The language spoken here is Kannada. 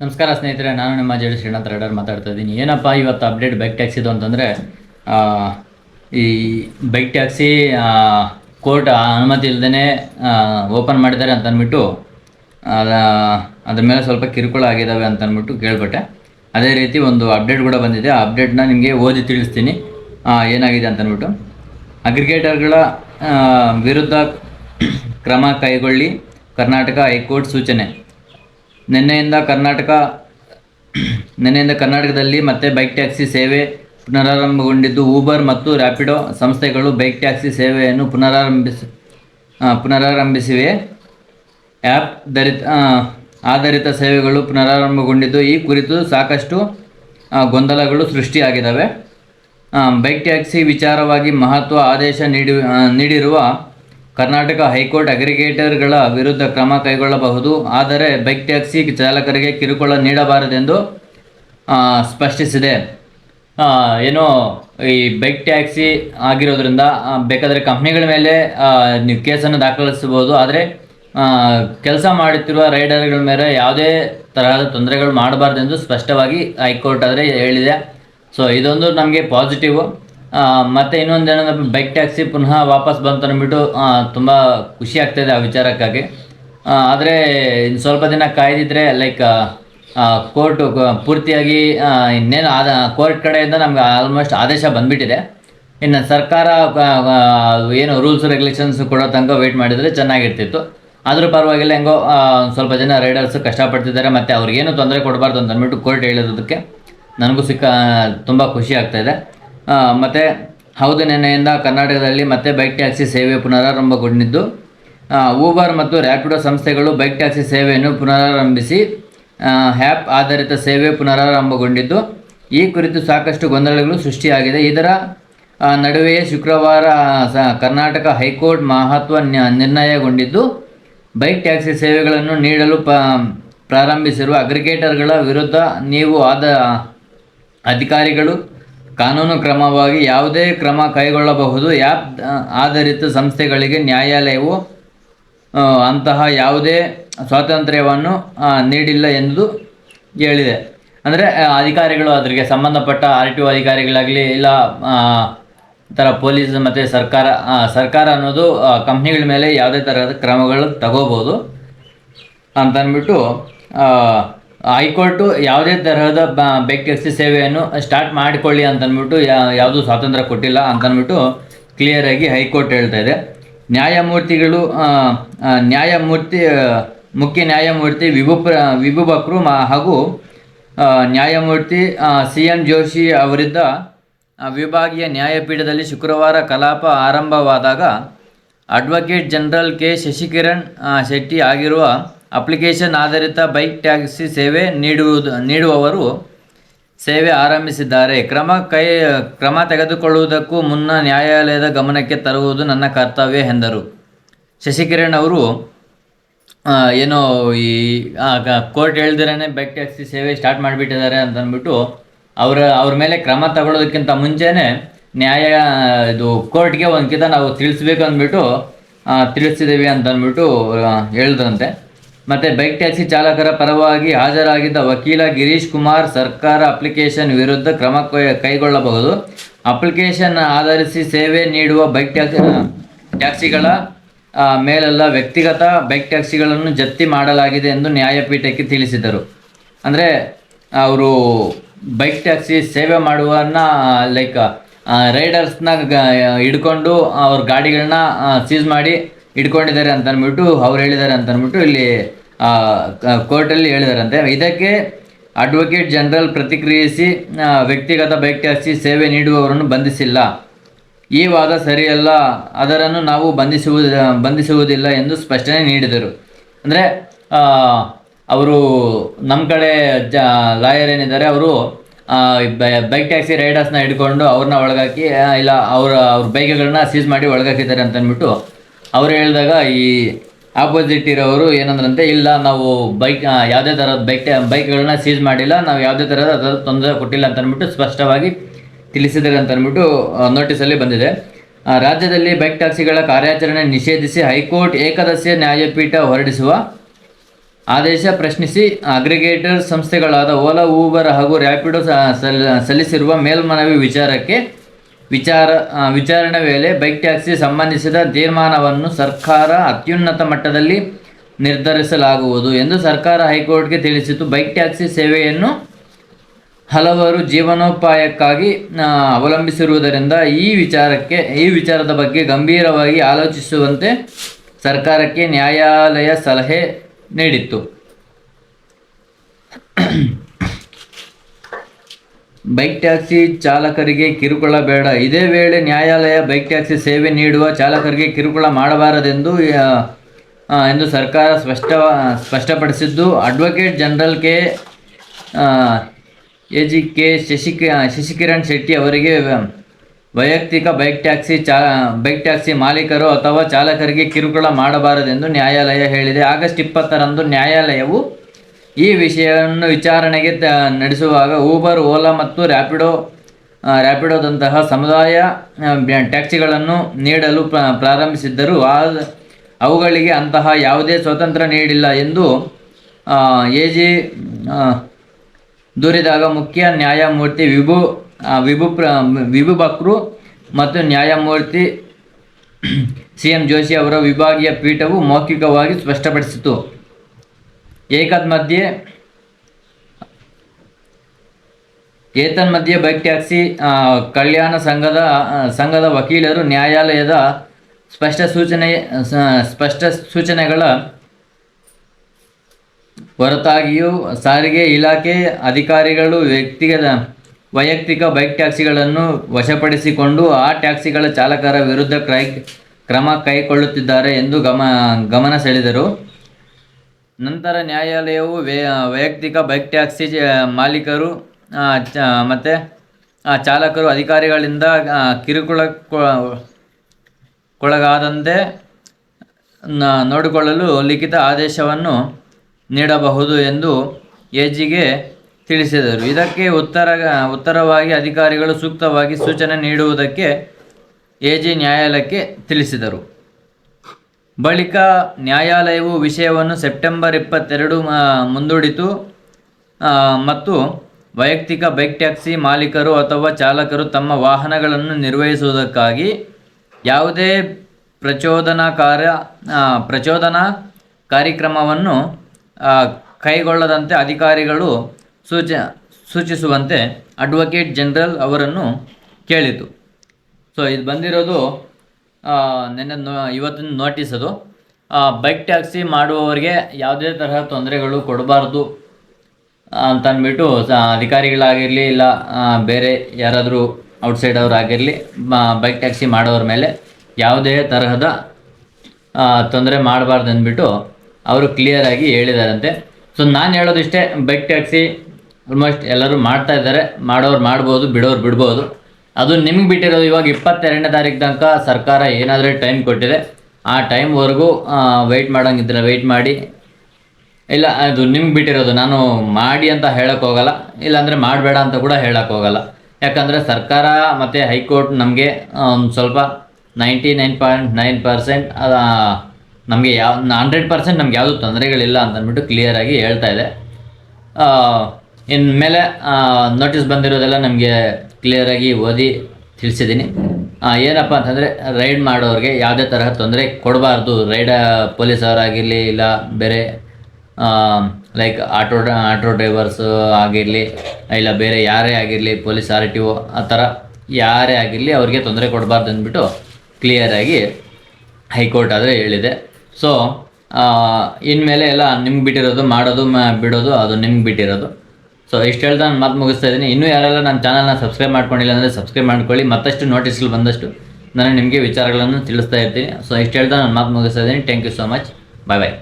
ನಮಸ್ಕಾರ ಸ್ನೇಹಿತರೆ, ನಾನು ನಿಮ್ಮ ಜೇಡಿ ಶ್ರೀನಾಥ್ ರೈಡರ್ ಮಾತಾಡ್ತಾ ಇದ್ದೀನಿ. ಏನಪ್ಪ, ಇವತ್ತು ಅಪ್ಡೇಟ್ ಬೈಕ್ ಟ್ಯಾಕ್ಸಿದು ಅಂತಂದರೆ ಈ ಬೈಕ್ ಟ್ಯಾಕ್ಸಿ ಕೋರ್ಟ್ ಅನುಮತಿ ಇಲ್ಲದೇ ಓಪನ್ ಮಾಡಿದ್ದಾರೆ ಅಂತ ಅಂದ್ಬಿಟ್ಟು ಅದ- ಅದ್ರ ಮೇಲೆ ಸ್ವಲ್ಪ ಕಿರುಕುಳ ಆಗಿದ್ದಾವೆ ಅಂತ ಅಂದ್ಬಿಟ್ಟು ಕೇಳ್ಪಟ್ಟೆ. ಅದೇ ರೀತಿ ಒಂದು ಅಪ್ಡೇಟ್ ಕೂಡ ಬಂದಿದೆ. ಆ ಅಪ್ಡೇಟ್ನ ನಿಮಗೆ ಓದಿ ತಿಳಿಸ್ತೀನಿ. ಏನಾಗಿದೆ ಅಂತ ಅಂದ್ಬಿಟ್ಟು ಅಗ್ರಿಗೇಟರ್ಗಳ ವಿರುದ್ಧ ಕ್ರಮ ಕೈಗೊಳ್ಳಿ. ಕರ್ನಾಟಕ ಹೈಕೋರ್ಟ್ ಸೂಚನೆ. ನಿನ್ನೆಯಿಂದ ಕರ್ನಾಟಕ, ನಿನ್ನೆಯಿಂದ ಕರ್ನಾಟಕದಲ್ಲಿ ಮತ್ತೆ ಬೈಕ್ ಟ್ಯಾಕ್ಸಿ ಸೇವೆ ಪುನರಾರಂಭಗೊಂಡಿದ್ದು ಊಬರ್ ಮತ್ತು ರ್ಯಾಪಿಡೋ ಸಂಸ್ಥೆಗಳು ಬೈಕ್ ಟ್ಯಾಕ್ಸಿ ಸೇವೆಯನ್ನು ಪುನರಾರಂಭಿಸಿ ಪುನರಾರಂಭಿಸಿವೆ. ಆ್ಯಪ್ ಧರಿತ ಆಧಾರಿತ ಸೇವೆಗಳು ಪುನರಾರಂಭಗೊಂಡಿದ್ದು ಈ ಕುರಿತು ಸಾಕಷ್ಟು ಗೊಂದಲಗಳು ಸೃಷ್ಟಿಯಾಗಿದ್ದಾವೆ. ಬೈಕ್ ಟ್ಯಾಕ್ಸಿ ವಿಚಾರವಾಗಿ ಮಹತ್ವ ಆದೇಶ ನೀಡಿ ನೀಡಿರುವ ಕರ್ನಾಟಕ ಹೈಕೋರ್ಟ್ ಅಗ್ರಿಗೇಟರ್ಗಳ ವಿರುದ್ಧ ಕ್ರಮ ಕೈಗೊಳ್ಳಬಹುದು. ಆದರೆ ಬೈಕ್ ಟ್ಯಾಕ್ಸಿ ಚಾಲಕರಿಗೆ ಕಿರುಕುಳ ನೀಡಬಾರದೆಂದು ಸ್ಪಷ್ಟಿಸಿದೆ. ಏನೋ ಈ ಬೈಕ್ ಟ್ಯಾಕ್ಸಿ ಆಗಿರೋದ್ರಿಂದ ಬೇಕಾದರೆ ಕಂಪ್ನಿಗಳ ಮೇಲೆ ನೀವು ಕೇಸನ್ನು ದಾಖಲಿಸಬಹುದು. ಆದರೆ ಕೆಲಸ ಮಾಡುತ್ತಿರುವ ರೈಡರ್ಗಳ ಮೇಲೆ ಯಾವುದೇ ತರಹದ ತೊಂದರೆಗಳು ಮಾಡಬಾರ್ದೆಂದು ಸ್ಪಷ್ಟವಾಗಿ ಹೈಕೋರ್ಟ್ ಆದರೆ ಹೇಳಿದೆ. ಸೊ, ಇದೊಂದು ನಮಗೆ ಪಾಸಿಟಿವ್. ಮತ್ತು ಇನ್ನೊಂದು ಏನಂದ್ರೆ ಬೈಕ್ ಟ್ಯಾಕ್ಸಿ ಪುನಃ ವಾಪಸ್ ಬಂತು ಅಂದ್ಬಿಟ್ಟು ತುಂಬ ಖುಷಿ ಆಗ್ತಾಯಿದೆ ಆ ವಿಚಾರಕ್ಕಾಗಿ. ಆದರೆ ಇನ್ನು ಸ್ವಲ್ಪ ದಿನ ಕಾಯ್ದಿದ್ರೆ ಲೈಕ್ ಕೋರ್ಟು ಪೂರ್ತಿಯಾಗಿ ಇನ್ನೇನು ಆದ ಕೋರ್ಟ್ ಕಡೆಯಿಂದ ನಮ್ಗೆ ಆಲ್ಮೋಸ್ಟ್ ಆದೇಶ ಬಂದ್ಬಿಟ್ಟಿದೆ. ಇನ್ನು ಸರ್ಕಾರ ಏನು ರೂಲ್ಸ್ ರೆಗ್ಯುಲೇಷನ್ಸ್ ಕೊಡೋ ತನಕ ವೆಯ್ಟ್ ಮಾಡಿದರೆ ಚೆನ್ನಾಗಿರ್ತಿತ್ತು. ಆದರೂ ಪರವಾಗಿಲ್ಲ, ಹೆಂಗೋ ಸ್ವಲ್ಪ ಜನ ರೈಡರ್ಸ್ ಕಷ್ಟಪಡ್ತಿದ್ದಾರೆ, ಮತ್ತು ಅವ್ರಿಗೇನು ತೊಂದರೆ ಕೊಡಬಾರ್ದು ಅಂತ ಅಂದ್ಬಿಟ್ಟು ಕೋರ್ಟ್ ಹೇಳಿರೋದಕ್ಕೆ ನನಗೂ ಸಿಕ್ಕ, ತುಂಬ ಖುಷಿ ಆಗ್ತಾಯಿದೆ ಮತ್ತು ಹೌದು ನಿನ್ನೆಯಿಂದ ಕರ್ನಾಟಕದಲ್ಲಿ ಮತ್ತೆ ಬೈಕ್ ಟ್ಯಾಕ್ಸಿ ಸೇವೆ ಪುನರಾರಂಭಗೊಂಡಿದ್ದು. ಊಬರ್ ಮತ್ತು ರ್ಯಾಪಿಡೋ ಸಂಸ್ಥೆಗಳು ಬೈಕ್ ಟ್ಯಾಕ್ಸಿ ಸೇವೆಯನ್ನು ಪುನರಾರಂಭಿಸಿ ಹ್ಯಾಪ್ ಆಧಾರಿತ ಸೇವೆ ಪುನರಾರಂಭಗೊಂಡಿದ್ದು. ಈ ಕುರಿತು ಸಾಕಷ್ಟು ಗೊಂದಲಗಳು ಸೃಷ್ಟಿಯಾಗಿದೆ. ಇದರ ನಡುವೆಯೇ ಶುಕ್ರವಾರ ಕರ್ನಾಟಕ ಹೈಕೋರ್ಟ್ ಮಹತ್ವ ನಿರ್ಣಯಗೊಂಡಿದ್ದು. ಬೈಕ್ ಟ್ಯಾಕ್ಸಿ ಸೇವೆಗಳನ್ನು ನೀಡಲು ಪ, ಪ್ರಾರಂಭಿಸಿರುವ ಅಗ್ರಿಗೇಟರ್ಗಳ ವಿರುದ್ಧ ನೀವು ಆದ ಅಧಿಕಾರಿಗಳು ಕಾನೂನು ಕ್ರಮವಾಗಿ ಯಾವುದೇ ಕ್ರಮ ಕೈಗೊಳ್ಳಬಹುದು. ಆ್ಯಪ್ ಆಧಾರಿತ ಸಂಸ್ಥೆಗಳಿಗೆ ನ್ಯಾಯಾಲಯವು ಅಂತಹ ಯಾವುದೇ ಸ್ವಾತಂತ್ರ್ಯವನ್ನು ನೀಡಿಲ್ಲ ಎಂದು ಹೇಳಿದೆ. ಅಂದರೆ ಅಧಿಕಾರಿಗಳು ಅದರಿಗೆ ಸಂಬಂಧಪಟ್ಟ ಆರ್ ಟಿ ಒ ಅಧಿಕಾರಿಗಳಾಗಲಿ ಇಲ್ಲ ಥರ ಪೊಲೀಸ್ ಮತ್ತು ಸರ್ಕಾರ ಸರ್ಕಾರ ಅನ್ನೋದು ಕಂಪ್ನಿಗಳ ಮೇಲೆ ಯಾವುದೇ ಥರದ ಕ್ರಮಗಳು ತಗೋಬೋದು. ಅಂತ ಅಂದ್ಬಿಟ್ಟು ಆ, ಹೈಕೋರ್ಟು ಯಾವುದೇ ತರಹದ ಬೈಕ್ ಸೇವೆಯನ್ನು ಸ್ಟಾರ್ಟ್ ಮಾಡಿಕೊಳ್ಳಿ ಅಂತಂದ್ಬಿಟ್ಟು ಯಾವುದು ಸ್ವಾತಂತ್ರ್ಯ ಕೊಟ್ಟಿಲ್ಲ ಅಂತಂದ್ಬಿಟ್ಟು ಕ್ಲಿಯರಾಗಿ ಹೈಕೋರ್ಟ್ ಹೇಳ್ತಾ ಇದೆ. ನ್ಯಾಯಮೂರ್ತಿಗಳು ನ್ಯಾಯಮೂರ್ತಿ ಮುಖ್ಯ ನ್ಯಾಯಮೂರ್ತಿ ವಿಭುಪ್ರ ವಿಭು ಬಕ್ರು ಮಾ- ಹಾಗೂ ನ್ಯಾಯಮೂರ್ತಿ ಸಿ ಎಂ ಜೋಶಿ ಅವರಿದ್ದ ವಿಭಾಗೀಯ ನ್ಯಾಯಪೀಠದಲ್ಲಿ ಶುಕ್ರವಾರ ಕಲಾಪ ಆರಂಭವಾದಾಗ, advocate general K. Shashikiran Shetty ಆಗಿರುವ ಅಪ್ಲಿಕೇಶನ್ ಆಧಾರಿತ ಬೈಕ್ ಟ್ಯಾಕ್ಸಿ ಸೇವೆ ನೀಡುವುದು, ನೀಡುವವರು ಸೇವೆ ಆರಂಭಿಸಿದ್ದಾರೆ. ಕ್ರಮ ಕೈ, ಕ್ರಮ ತೆಗೆದುಕೊಳ್ಳುವುದಕ್ಕೂ ಮುನ್ನ ನ್ಯಾಯಾಲಯದ ಗಮನಕ್ಕೆ ತರುವುದು ನನ್ನ ಕರ್ತವ್ಯ, ಎಂದರು. ಶಶಿಕಿರಣ್ ಅವರು ಏನೋ ಈ ಕೋರ್ಟ್ ಹೇಳ್ದಿರೇ ಬೈಕ್ ಟ್ಯಾಕ್ಸಿ ಸೇವೆ ಸ್ಟಾರ್ಟ್ ಮಾಡಿಬಿಟ್ಟಿದ್ದಾರೆ ಅಂತ ಅಂದ್ಬಿಟ್ಟು ಅವರ, ಅವ್ರ ಮೇಲೆ ಕ್ರಮ ತಗೊಳ್ಳೋದಕ್ಕಿಂತ ಮುಂಚೆನೇ ನ್ಯಾಯ, ಇದು ಕೋರ್ಟ್ಗೆ ಒಂದ್ಕಿತ ನಾವು ತಿಳಿಸ್ಬೇಕು ಅಂದ್ಬಿಟ್ಟು ತಿಳಿಸಿದ್ದೀವಿ ಅಂತ ಅಂದ್ಬಿಟ್ಟು ಹೇಳಿದ್ರಂತೆ. ಮತ್ತು ಬೈಕ್ ಟ್ಯಾಕ್ಸಿ ಚಾಲಕರ ಪರವಾಗಿ ಹಾಜರಾಗಿದ್ದ ವಕೀಲ ಗಿರೀಶ್ ಕುಮಾರ್ ಸರ್ಕಾರ ಅಪ್ಲಿಕೇಶನ್ ವಿರುದ್ಧ ಕ್ರಮ ಕೈಗೊಳ್ಳಬಹುದು. ಅಪ್ಲಿಕೇಶನ್ ಆಧರಿಸಿ ಸೇವೆ ನೀಡುವ ಬೈಕ್ ಟ್ಯಾಕ್ಸಿ ಟ್ಯಾಕ್ಸಿಗಳ ಮೇಲೆಲ್ಲ ವ್ಯಕ್ತಿಗತ ಬೈಕ್ ಟ್ಯಾಕ್ಸಿಗಳನ್ನು ಜಪ್ತಿ ಮಾಡಲಾಗಿದೆ ಎಂದು ನ್ಯಾಯಪೀಠಕ್ಕೆ ತಿಳಿಸಿದರು. ಅಂದರೆ, ಅವರು ಬೈಕ್ ಟ್ಯಾಕ್ಸಿ ಸೇವೆ ಮಾಡುವನ್ನ ಲೈಕ್ ರೈಡರ್ಸ್ನ ಹಿಡ್ಕೊಂಡು ಅವ್ರ ಗಾಡಿಗಳನ್ನ ಸೀಸ್ ಮಾಡಿ ಇಟ್ಕೊಂಡಿದ್ದಾರೆ ಅಂತ ಅಂದ್ಬಿಟ್ಟು ಅವ್ರು ಹೇಳಿದ್ದಾರೆ ಅಂತ ಅಂದ್ಬಿಟ್ಟು ಇಲ್ಲಿ ಕೋರ್ಟಲ್ಲಿ ಹೇಳಿದಾರಂತೆ, ಇದಕ್ಕೆ ಅಡ್ವೊಕೇಟ್ ಜನರಲ್ ಪ್ರತಿಕ್ರಿಯಿಸಿ ವ್ಯಕ್ತಿಗತ ಬೈಕ್ ಟ್ಯಾಕ್ಸಿ ಸೇವೆ ನೀಡುವವರನ್ನು ಬಂಧಿಸಿಲ್ಲ. ಈ ವಾದ ಸರಿಯಲ್ಲ, ಅದರನ್ನು ನಾವು ಬಂಧಿಸುವುದು, ಬಂಧಿಸುವುದಿಲ್ಲ ಎಂದು ಸ್ಪಷ್ಟನೆ ನೀಡಿದರು. ಅಂದರೆ ಅವರು ನಮ್ಮ ಕಡೆ ಜ, ಲಾಯರ್ ಏನಿದ್ದಾರೆ, ಅವರು ಬೈಕ್ ಟ್ಯಾಕ್ಸಿ ರೈಡರ್ಸ್ನ ಹಿಡ್ಕೊಂಡು ಅವ್ರನ್ನ ಒಳಗಾಕಿ ಇಲ್ಲ, ಅವ್ರ ಅವ್ರ ಬೈಕ್ಗಳನ್ನ ಸೀಸ್ ಮಾಡಿ ಒಳಗಾಕಿದ್ದಾರೆ ಅಂತ ಅಂದ್ಬಿಟ್ಟು ಅವ್ರು ಹೇಳಿದಾಗ ಈ ಆಪೋಸಿಟ್ ಇರೋರು ಏನಂದ್ರಂತೆ, ಇಲ್ಲ, ನಾವು ಬೈಕ್ ಯಾವುದೇ ಥರದ ಬೈಕ್ ಬೈಕ್ಗಳನ್ನ ಸೀಸ್ ಮಾಡಿಲ್ಲ, ನಾವು ಯಾವುದೇ ಥರದ ಅದರ ತೊಂದರೆ ಕೊಟ್ಟಿಲ್ಲ ಅಂತ ಅಂದ್ಬಿಟ್ಟು ಸ್ಪಷ್ಟವಾಗಿ ತಿಳಿಸಿದ್ದಾರೆ ಅಂತ ಅಂದ್ಬಿಟ್ಟು ನೋಟಿಸಲ್ಲಿ ಬಂದಿದೆ. ರಾಜ್ಯದಲ್ಲಿ ಬೈಕ್ ಟ್ಯಾಕ್ಸಿಗಳ ಕಾರ್ಯಾಚರಣೆ ನಿಷೇಧಿಸಿ ಹೈಕೋರ್ಟ್ ಏಕದಸ್ಯ ನ್ಯಾಯಪೀಠ ಹೊರಡಿಸುವ ಆದೇಶ ಪ್ರಶ್ನಿಸಿ ಅಗ್ರಿಗೇಟರ್ ಸಂಸ್ಥೆಗಳಾದ ಓಲಾ ಊಬರ್ ಹಾಗೂ ರ್ಯಾಪಿಡೋ ಸಲ್ಲಿಸಿರುವ ಮೇಲ್ಮನವಿ ವಿಚಾರಕ್ಕೆ ವಿಚಾರ ವಿಚಾರಣೆ ವೇಳೆ ಬೈಕ್ ಟ್ಯಾಕ್ಸಿ ಸಂಬಂಧಿಸಿದ ತೀರ್ಮಾನವನ್ನು ಸರ್ಕಾರ ಅತ್ಯುನ್ನತ ಮಟ್ಟದಲ್ಲಿ ನಿರ್ಧರಿಸಲಾಗುವುದು ಎಂದು ಸರ್ಕಾರ ಹೈಕೋರ್ಟ್ಗೆ ತಿಳಿಸಿತು ಬೈಕ್ ಟ್ಯಾಕ್ಸಿ ಸೇವೆಯನ್ನು ಹಲವರು ಜೀವನೋಪಾಯಕ್ಕಾಗಿ ಅವಲಂಬಿಸಿರುವುದರಿಂದ ಈ ವಿಚಾರಕ್ಕೆ, ಈ ವಿಚಾರದ ಬಗ್ಗೆ ಗಂಭೀರವಾಗಿ ಆಲೋಚಿಸುವಂತೆ ಸರ್ಕಾರಕ್ಕೆ ನ್ಯಾಯಾಲಯ ಸಲಹೆ ನೀಡಿತ್ತು. ಬೈಕ್ ಟ್ಯಾಕ್ಸಿ ಚಾಲಕರಿಗೆ ಕಿರುಕುಳ ಬೇಡ. ಇದೇ ವೇಳೆ ನ್ಯಾಯಾಲಯ ಬೈಕ್ ಟ್ಯಾಕ್ಸಿ ಸೇವೆ ನೀಡುವ ಚಾಲಕರಿಗೆ ಕಿರುಕುಳ ಮಾಡಬಾರದೆಂದು ಎಂದು ಸರ್ಕಾರ ಸ್ಪಷ್ಟ, ಸ್ಪಷ್ಟಪಡಿಸಿದ್ದು. Advocate general K A G K ಶಶಿಕ, Shashikiran Shetty ಅವರಿಗೆ ವೈಯಕ್ತಿಕ ಬೈಕ್ ಟ್ಯಾಕ್ಸಿ ಚಾ, ಬೈಕ್ ಟ್ಯಾಕ್ಸಿ ಮಾಲೀಕರು ಅಥವಾ ಚಾಲಕರಿಗೆ ಕಿರುಕುಳ ಮಾಡಬಾರದೆಂದು ನ್ಯಾಯಾಲಯ ಹೇಳಿದೆ. ಆಗಸ್ಟ್ ಇಪ್ಪತ್ತರಂದು ನ್ಯಾಯಾಲಯವು ಈ ವಿಷಯವನ್ನು ವಿಚಾರಣೆಗೆ ನಡೆಸುವಾಗ ಊಬರ್ ಓಲಾ ಮತ್ತು ರ್ಯಾಪಿಡೋ ರ್ಯಾಪಿಡೋದಂತಹ ಸಮುದಾಯ ಟ್ಯಾಕ್ಸಿಗಳನ್ನು ನೀಡಲು ಪ್ರ- ಪ್ರಾರಂಭಿಸಿದ್ದರೂ. ಅವುಗಳಿಗೆ ಅಂತಹ ಯಾವುದೇ ಸ್ವತಂತ್ರ ನೀಡಿಲ್ಲ ಎಂದು ಎ ಜಿ ದೂರಿದಾಗ ಮುಖ್ಯ ನ್ಯಾಯಮೂರ್ತಿ ವಿಭು ವಿಭು ಪ್ರ, ವಿಭು ಬಕ್ರು ಮತ್ತು ನ್ಯಾಯಮೂರ್ತಿ ಸಿ ಎಂ ಜೋಶಿ ಅವರ ವಿಭಾಗೀಯ ಪೀಠವು ಮೌಖಿಕವಾಗಿ ಸ್ಪಷ್ಟಪಡಿಸಿತು ಏಕನ್ಮಧ್ಯೆ ಏತನ್ಮಧ್ಯೆ ಬೈಕ್ ಟ್ಯಾಕ್ಸಿ ಕಲ್ಯಾಣ ಸಂಘದ ಸಂಘದ ವಕೀಲರು ನ್ಯಾಯಾಲಯದ ಸ್ಪಷ್ಟ ಸೂಚನೆ ಸ್ಪಷ್ಟ ಸೂಚನೆಗಳ ಹೊರತಾಗಿಯೂ ಸಾರಿಗೆ ಇಲಾಖೆ ಅಧಿಕಾರಿಗಳು ವ್ಯಕ್ತಿಗತ ವೈಯಕ್ತಿಕ ಬೈಕ್ ಟ್ಯಾಕ್ಸಿಗಳನ್ನು ವಶಪಡಿಸಿಕೊಂಡು ಆ ಟ್ಯಾಕ್ಸಿಗಳ ಚಾಲಕರ ವಿರುದ್ಧ ಕ್ರೈ, ಕ್ರಮ ಕೈಗೊಳ್ಳುತ್ತಿದ್ದಾರೆ ಎಂದು ಗಮ, ಗಮನ ಸೆಳೆದರು. ನಂತರ ನ್ಯಾಯಾಲಯವು ವೈಯಕ್ತಿಕ ಬೈಕ್ ಟ್ಯಾಕ್ಸಿ ಮಾಲೀಕರು ಚ ಮತ್ತು ಚಾಲಕರು ಅಧಿಕಾರಿಗಳಿಂದ ಕಿರುಕುಳ ಕೊಳಗಾದಂತೆ ನೋಡಿಕೊಳ್ಳಲು ಲಿಖಿತ ಆದೇಶವನ್ನು ನೀಡಬಹುದು ಎಂದು ಎಜಿಗೆ ತಿಳಿಸಿದರು. ಇದಕ್ಕೆ ಉತ್ತರ ಉತ್ತರವಾಗಿ ಅಧಿಕಾರಿಗಳು ಸೂಕ್ತವಾಗಿ ಸೂಚನೆ ನೀಡುವುದಕ್ಕೆ ಎಜಿ ನ್ಯಾಯಾಲಯಕ್ಕೆ ತಿಳಿಸಿದರು. ಬಳಿಕ ನ್ಯಾಯಾಲಯವು ವಿಷಯವನ್ನು ಸೆಪ್ಟೆಂಬರ್ ಇಪ್ಪತ್ತೆರಡು ಮುಂದೂಡಿತು. ಮತ್ತು ವೈಯಕ್ತಿಕ ಬೈಕ್ ಟ್ಯಾಕ್ಸಿ ಮಾಲೀಕರು ಅಥವಾ ಚಾಲಕರು ತಮ್ಮ ವಾಹನಗಳನ್ನು ನಿರ್ವಹಿಸುವುದಕ್ಕಾಗಿ ಯಾವುದೇ ಪ್ರಚೋದನಾಕಾರ ಪ್ರಚೋದನಾ ಕಾರ್ಯಕ್ರಮವನ್ನು ಕೈಗೊಳ್ಳದಂತೆ ಅಧಿಕಾರಿಗಳು ಸೂಚ, ಸೂಚಿಸುವಂತೆ ಅಡ್ವೊಕೇಟ್ ಜನರಲ್ ಅವರನ್ನು ಕೇಳಿತು. ಸೊ ಇದು ಬಂದಿರೋದು ನೆನ್ನೆ ಇವತ್ತಿನ ನೋಟಿಸ್ ಅದು. ಬೈಕ್ ಟ್ಯಾಕ್ಸಿ ಮಾಡುವವರಿಗೆ ಯಾವುದೇ ತರಹ ತೊಂದರೆಗಳು ಕೊಡಬಾರ್ದು ಅಂತನ್ಬಿಟ್ಟು ಅಧಿಕಾರಿಗಳಾಗಿರಲಿ ಇಲ್ಲ ಬೇರೆ ಯಾರಾದರೂ ಔಟ್ಸೈಡ್ ಆಗಿರಲಿ ಬೈಕ್ ಟ್ಯಾಕ್ಸಿ ಮಾಡೋರ ಮೇಲೆ ಯಾವುದೇ ತರಹದ ತೊಂದರೆ ಮಾಡಬಾರ್ದು ಅಂದ್ಬಿಟ್ಟು ಅವರು ಕ್ಲಿಯರಾಗಿ ಹೇಳಿದಾರಂತೆ. ಸೊ ನಾನು ಹೇಳೋದಿಷ್ಟೇ ಬೈಕ್ ಟ್ಯಾಕ್ಸಿ ಆಲ್ಮೋಸ್ಟ್ ಎಲ್ಲರೂ ಮಾಡ್ತಾ ಇದ್ದಾರೆ ಮಾಡೋರು ಮಾಡ್ಬೋದು ಬಿಡೋರು ಬಿಡ್ಬೋದು. ಅದು ನಿಮ್ಗೆ ಬಿಟ್ಟಿರೋದು ಇವಾಗ ಇಪ್ಪತ್ತೆರಡನೇ ತಾರೀಕು ತನಕ ಸರ್ಕಾರ ಏನಾದರೂ ಟೈಮ್ ಕೊಟ್ಟಿದೆ. ಆ ಟೈಮ್ವರೆಗೂ ವೆಯ್ಟ್ ಮಾಡೋಂಗಿದ್ರೆ ವೆಯ್ಟ್ ಮಾಡಿ. ಇಲ್ಲ, ಅದು ನಿಮ್ಗೆ ಬಿಟ್ಟಿರೋದು. ನಾನು ಮಾಡಿ ಅಂತ ಹೇಳೋಕ್ಕೋಗಲ್ಲ ಇಲ್ಲಾಂದರೆ ಮಾಡಬೇಡ ಅಂತ ಕೂಡ ಹೇಳೋಕ್ಕೋಗಲ್ಲ ಯಾಕಂದರೆ ಸರ್ಕಾರ ಮತ್ತು ಹೈಕೋರ್ಟ್ ನಮಗೆ ಒಂದು ಸ್ವಲ್ಪ ninety nine point nine percent ನಮಗೆ ಯಾವ ಹಂಡ್ರೆಡ್ ಪರ್ಸೆಂಟ್ ನಮ್ಗೆ ಯಾವುದೂ ತೊಂದರೆಗಳಿಲ್ಲ ಅಂತ ಅಂದ್ಬಿಟ್ಟು ಕ್ಲಿಯರಾಗಿ ಹೇಳ್ತಾ ಇದೆ. ಇನ್ಮೇಲೆ ನೋಟಿಸ್ ಬಂದಿರೋದೆಲ್ಲ ನಮಗೆ ಕ್ಲಿಯರಾಗಿ ಓದಿ ತಿಳಿಸಿದ್ದೀನಿ. ಏನಪ್ಪ ಅಂತಂದರೆ ರೈಡ್ ಮಾಡೋರಿಗೆ ಯಾವುದೇ ತರಹ ತೊಂದರೆ ಕೊಡಬಾರ್ದು. ರೈಡ, ಪೊಲೀಸವರಾಗಿರಲಿ, ಇಲ್ಲ ಬೇರೆ ಲೈಕ್ ಆಟೋ ಆಟೋ ಡ್ರೈವರ್ಸು ಆಗಿರಲಿ, ಇಲ್ಲ ಬೇರೆ ಯಾರೇ ಆಗಿರಲಿ ಪೊಲೀಸ್ ಆರ್ ಟಿ ಒ ಆ ಥರ ಯಾರೇ ಆಗಿರಲಿ ಅವ್ರಿಗೆ ತೊಂದರೆ ಕೊಡಬಾರ್ದು ಅಂದ್ಬಿಟ್ಟು ಕ್ಲಿಯರಾಗಿ ಹೈಕೋರ್ಟ್ ಆದರೆ ಹೇಳಿದೆ. ಸೊ ಇನ್ಮೇಲೆ ಎಲ್ಲ ನಿಮ್ಗೆ ಬಿಟ್ಟಿರೋದು, ಮಾಡೋದು ಬಿಡೋದು, ಅದು ನಿಮ್ಗೆ ಬಿಟ್ಟಿರೋದು. ಸೊ ಇಷ್ಟು ಹೇಳ್ತಾ ನಾನು ಮಾತು ಮುಗಿಸ್ತಾ ಇದ್ದೀನಿ. ಇನ್ನೂ ಯಾರೆಲ್ಲ ನನ್ನ ಚಾನಲ್ನ ಸಬ್ಸ್ಕ್ರೈಬ್ ಮಾಡ್ಕೊಂಡಿಲ್ಲ ಅಂದರೆ ಸಬ್ಸ್ಕ್ರೈಬ್ ಮಾಡ್ಕೊಳ್ಳಿ. ಮತ್ತಷ್ಟು ನೋಟಿಸ್ಗಳು ಬಂದಷ್ಟು ನಾನು ನಿಮಗೆ ವಿಚಾರಗಳನ್ನು ತಿಳಿಸ್ತಾ ಇರ್ತೀನಿ. ಸೊ ಇಷ್ಟು ಹೇಳ್ತಾ ನಾನು ಮಾತು ಮುಗಿಸ್ತಾ ಇದ್ದೀನಿ. Thank you so much bye bye